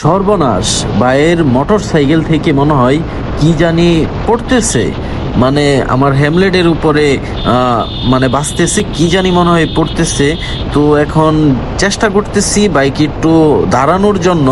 সর্বনাশ। বাইয়ের motor cycle থেকে মনে হয় কি জানি পড়তেছে। মানে আমার হ্যামলেটের উপরে মানে বাঁচতেছে, কি জানি মনে হয় পড়তেছে। তো এখন চেষ্টা করতেছি বাইক একটু দাঁড়ানোর জন্য।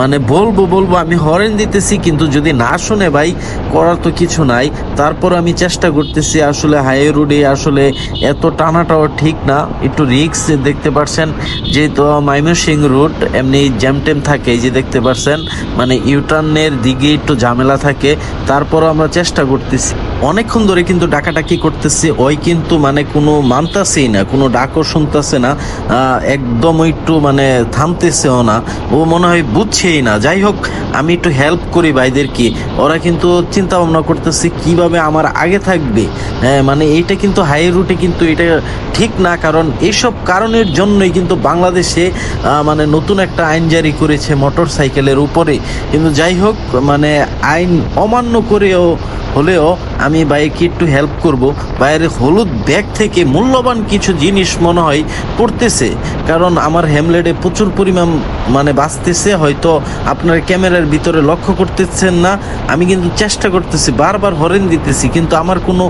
মানে বলব বলব, আমি হরেন দিতেছি, কিন্তু যদি না শুনে ভাই, করার তো কিছু নাই। তারপর আমি চেষ্টা করতেছি, আসলে হাই রোডে আসলে এত টানাটাও ঠিক না। একটু রিক্স দেখতে পারছেন, যেহেতু মাইমনসিং রুট এমনি জ্যাম ট্যাম থাকে যে দেখতে পারছেন। মানে ইউটার্নের দিকে একটু ঝামেলা থাকে, তারপরও আমরা চেষ্টা করতেছি। অনেকক্ষণ ধরে কিন্তু ডাকাডাকি করতেছে, ওই কিন্তু মানে কোনো মানতাছেই না, কোনো ডাকও শুনতেছে না একদম একটু মানে থামতেছেও না, ও মনে হয় বুঝছেই না। যাই হোক, আমি একটু হেল্প করি ভাইদেরকে, ওরা কিন্তু চিন্তা ভাবনা করতেছে কীভাবে আমার আগে থাকবে। হ্যাঁ মানে এইটা কিন্তু হাই রুটে কিন্তু এটা ঠিক না, কারণ এইসব কারণের জন্যই কিন্তু বাংলাদেশে মানে নতুন একটা আইন জারি করেছে মোটর সাইকেলের উপরে। কিন্তু যাই হোক মানে আইন অমান্য করেও হলেও আমি বাইকে একটু হেল্প করব। বাইরের হলুদ ব্যাগ থেকে মূল্যবান কিছু জিনিস মনে হয় পড়তেছে। কারণ আমার হ্যামলেটে প্রচুর পরিমাণ মানে বাঁচতেছে, হয়তো আপনার ক্যামেরার ভিতরে লক্ষ্য করতেছেন না। আমি কিন্তু চেষ্টা করতেছি, বারবার হরেন দিতেছি, কিন্তু আমার কোনো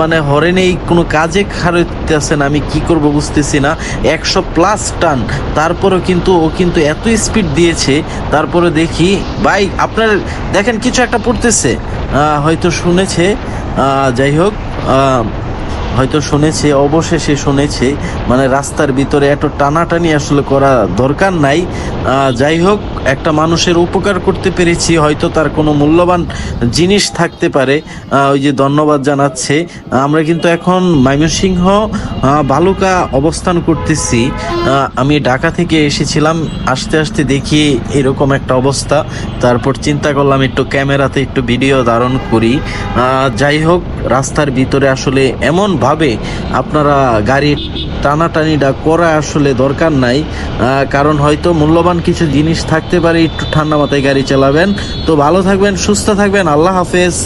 মানে হরেনেই কোনো কাজে খারতেছে না। আমি কি করব বুঝতেছি না। একশো প্লাস টান। তারপরেও কিন্তু ও কিন্তু এত স্পিড দিয়েছে। তারপরে দেখি বাইক আপনার দেখেন কিছু একটা পড়তেছে। হয়তো শুনেছে যাই হোক হয়তো শুনেছে, অবশেষে শুনেছে মানে রাস্তার ভিতরে এত টানাটানি আসলে করা দরকার নাই। যাই হোক, একটা মানুষের উপকার করতে পেরেছি, হয়তো তার কোনো মূল্যবান জিনিস থাকতে পারে। ওই যে ধন্যবাদ জানাচ্ছে। আমরা কিন্তু এখন ময়মনসিংহ বালুকা অবস্থান করতেছি। আমি ঢাকা থেকে এসেছিলাম, আসতে আসতে দেখি এরকম একটা অবস্থা। তারপর চিন্তা করলাম, একটু ক্যামেরাতে একটু ভিডিও ধারণ করি। যাই হোক, রাস্তার ভিতরে আসলে এমন ভাবে আপনারা গাড়ি টানাটানিটা করা আসলে দরকার নাই কারণ হয়তো মূল্যবান কিছু জিনিস থাকতে পারে, একটু ঠান্ডা মাথায় গাড়ি চালাবেন। তো ভালো থাকবেন, সুস্থ থাকবেন, আল্লাহ হাফেজ।